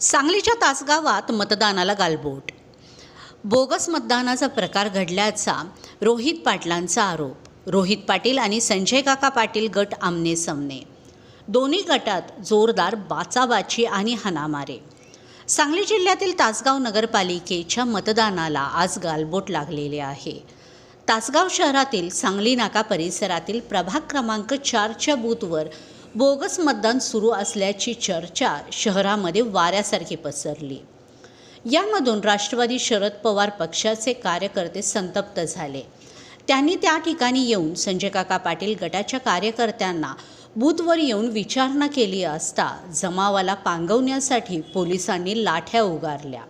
सांगलीच्या तासगावात मतदानाला गालबोट. बोगस मतदानाचा प्रकार घडल्याचा रोहित पाटलांचा आरोप. रोहित पाटील आणि संजय काका पाटील गट आमने सामने. दोन्ही गटात जोरदार बाचाबाची आणि हाणामारे. सांगली जिल्ह्यातील तासगाव नगरपालिकेच्या मतदानाला आज गालबोट लागलेले आहे. तासगाव शहरातील सांगली नाका परिसरातील प्रभाग क्रमांक चारच्या बूथवर बोगस मतदान सुरू असल्याची चर्चा शहरामध्ये वाऱ्यासारखी पसरली. यामधून राष्ट्रवादी शरद पवार पक्षाचे कार्यकर्ते संतप्त झाले. त्यांनी त्या ठिकाणी येऊन संजय काका पाटील गटाच्या कार्यकर्त्यांना बूथवर येऊन विचारणा केली असता जमावाला पांगवण्यासाठी पोलिसांनी लाठ्या उगारल्या.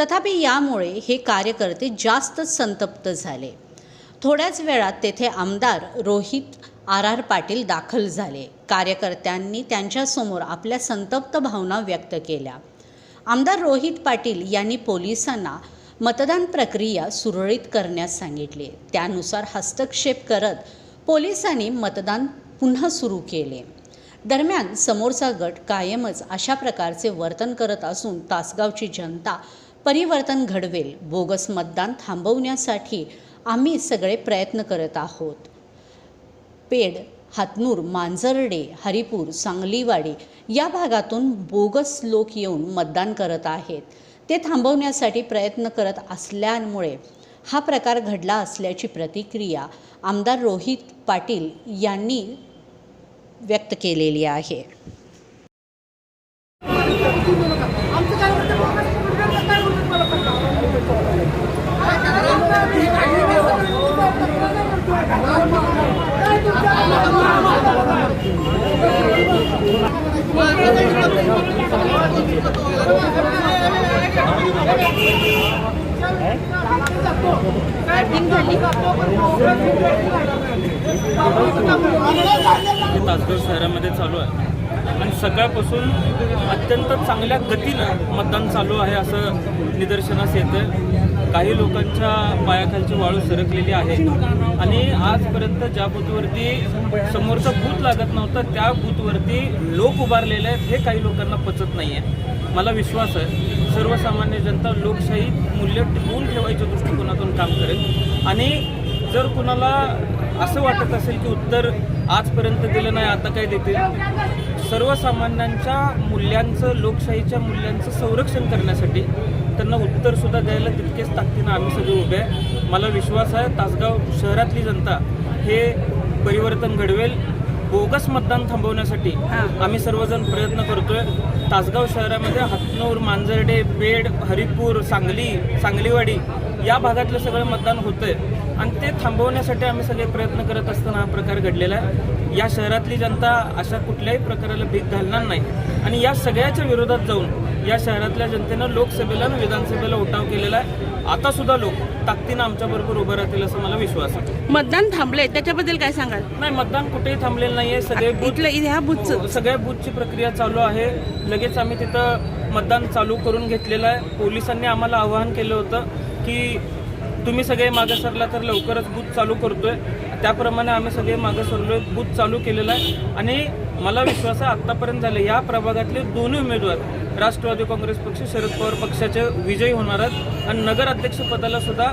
तथापि यामुळे हे कार्यकर्ते जास्त संतप्त झाले. थोड्याच वेळात तेथे आमदार रोहित आर आर पाटील दाखल झाले. कार्यकर्त्यांनी त्यांच्यासमोर आपल्या संतप्त भावना व्यक्त केल्या. आमदार रोहित पाटील यांनी पोलिसांना मतदान प्रक्रिया सुरळीत करण्यास सांगितले. त्यानुसार हस्तक्षेप करत पोलिसांनी मतदान पुन्हा सुरू केले. दरम्यान समोरचा गट कायमच अशा प्रकारचे वर्तन करत असून तासगावची जनता परिवर्तन घडवेल बोगस मतदान थांबवण्यासाठी आम्ही सगळे प्रयत्न करत आहोत. पेड हातनूर मांजर्डे हरिपूर सांगलीवाडी या भागातून बोगस लोक येऊन मतदान करत आहेत. ते थांबवण्यासाठी प्रयत्न करत असल्यामुळे हा प्रकार घडला असल्याची प्रतिक्रिया आमदार रोहित पाटील यांनी व्यक्त केलेली आहे आमचं काय म्हणतं बघा, काय म्हणतं मला पटकन. काय तुमच्या हे तासगाव शहरामध्ये चालू आहे. आणि सकाळपासून अत्यंत चांगल्या गतीनं मतदान चालू आहे असं निदर्शनास येतं काही लोकांच्या पायाखालची वाळू सरकलेली आहे आणि आजपर्यंत ज्या बूथवरती समोरचा बूथ लागत नव्हता त्या बूथवरती लोक उभारलेले आहेत हे काही लोकांना पचत नाही आहे मला विश्वास आहे. सर्वसामान्य जनता लोकशाही मूल्य टिकवून ठेवायच्या दृष्टिकोनातून काम करेल. आणि जर कुणाला असं वाटत असेल की उत्तर आजपर्यंत दिलं नाही आता काय देतील? सर्वसामान्यांच्या मूल्यांचं लोकशाहीच्या मूल्यांचं संरक्षण करण्यासाठी त्यांना उत्तरसुद्धा द्यायला तितकेच ताकदीनं आम्ही सगळे उभे आहे. मला विश्वास आहे तासगाव शहरातली जनता हे परिवर्तन घडवेल. बोगस मतदान थांबवण्यासाठी आम्ही सर्वजण प्रयत्न करतोय. तासगाव शहरामध्ये हातनूर मांजर्डे पेड हरिपूर सांगली सांगलीवाडी या भागातलं सगळं मतदान होतंय. आणि ते थांबवण्यासाठी आम्ही सगळे प्रयत्न करत असताना हा प्रकार घडलेला आहे. या शहरातली जनता अशा कुठल्याही प्रकाराला भीक घालणार नाही. आणि या सगळ्याच्या विरोधात जाऊन या शहरातल्या जनतेनं लोकसभेला आणि विधानसभेला उठाव केलेला आहे. आता सुद्धा लोक ताकदीनं आमच्याबरोबर उभं राहतील असं मला विश्वास आहे. मतदान थांबले त्याच्याबद्दल काय सांगाल? नाही मतदान कुठेही थांबलेलं नाहीये. सगळे बूथ इथलं ह्या बुथचं. हो, सगळ्या बूथची प्रक्रिया चालू आहे. लगेच आम्ही तिथं मतदान चालू करून घेतलेलं आहे. पोलिसांनी आम्हाला आवाहन केलं होतं की तुम्ही सगळे मागे सरला तर लवकरच बूथ चालू करतोय. त्याप्रमाणे आम्ही सगळे मागे सरलोय बूथ चालू केलेलं आहे. आणि मला विश्वास आहे आत्तापर्यंत झाले. या प्रभागातले दोन्ही उमेदवार राष्ट्रवादी काँग्रेस पक्ष शरद पवार पक्षाचे विजयी होणार आहेत. आणि नगर अध्यक्षपदाला सुद्धा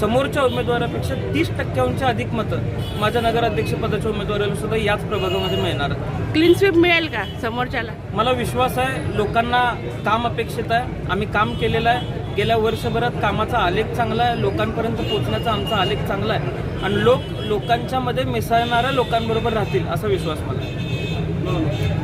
समोरच्या उमेदवारापेक्षा तीस टक्क्यांच्या अधिक मतं माझ्या नगराध्यक्षपदाच्या उमेदवाराला सुद्धा याच प्रभागामध्ये मिळणार आहेत. क्लीन स्वीप मिळेल का समोरच्याला? मला विश्वास आहे लोकांना काम अपेक्षित आहे. आम्ही काम केलेलं आहे. गेल्या वर्षभरात कामाचा आलेख चांगला आहे. लोकांपर्यंत पोहोचण्याचा आमचा आलेख चांगला आहे. आणि लोक लोकांच्या मध्ये मिसळणाऱ्या लोकांबरोबर राहतील असा विश्वास मला